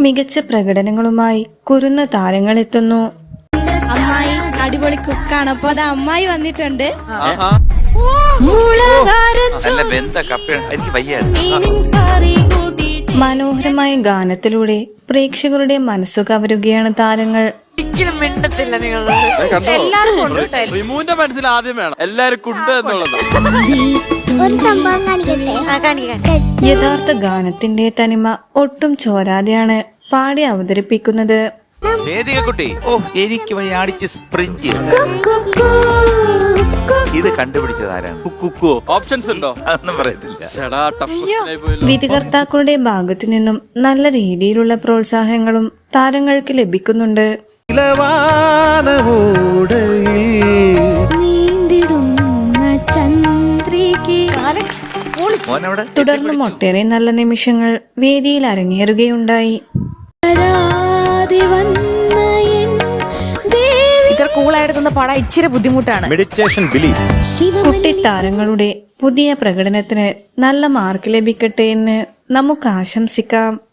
മികച്ച പ്രകടനങ്ങളുമായി കുരുന്ന താരങ്ങളെത്തുന്നു. അമ്മായി അടിപൊളി കുക്കാണ്. അപ്പൊ അത് അമ്മായി വന്നിട്ടുണ്ട്. മനോഹരമായ ഗാനത്തിലൂടെ പ്രേക്ഷകരുടെ മനസ്സു കവരുകയാണ് താരങ്ങൾ. ദേ കണ്ടോ? റിമുവിന്റെ മനസ്സിൽ ആദ്യം വേണം. എല്ലാരും കുണ്ട് എന്നുള്ളത്. ഒരു സംഭവം കാണിക്കട്ടെ? യഥാർത്ഥ ഗാനത്തിന്റെ തനിമ ഒട്ടും ചോരാതെയാണ് പാടി അവതരിപ്പിക്കുന്നത്. വേദിക കുട്ടി ഓ എനിക്ക് വയ്യ അടിച്ച് സ്പ്രിഞ്ച്. ഇത് കണ്ടുപിടിച്ചത് ആരാണ്? കുക്കോ ഓപ്ഷൻസ് ഉണ്ടോ? അതൊന്നും പറയത്തില്ല. ചേടാ ടഫ് പോയല്ലോ. വിധികർത്താക്കളുടെ ഭാഗത്തു നിന്നും നല്ല രീതിയിലുള്ള പ്രോത്സാഹനങ്ങളും താരങ്ങൾക്ക് ലഭിക്കുന്നുണ്ട്. തുടർന്നും ഒട്ടേറെ നല്ല നിമിഷങ്ങൾ വേദിയിൽ അരങ്ങേറുകയുണ്ടായി. ഇത്ര കൂളായിട്ട് പാടാൻ ഇച്ചിരി ബുദ്ധിമുട്ടാണ്. മെഡിറ്റേഷൻ താരങ്ങളുടെ പുതിയ പ്രകടനത്തിന് നല്ല മാർക്ക് ലഭിക്കട്ടെ എന്ന് നമുക്ക് ആശംസിക്കാം.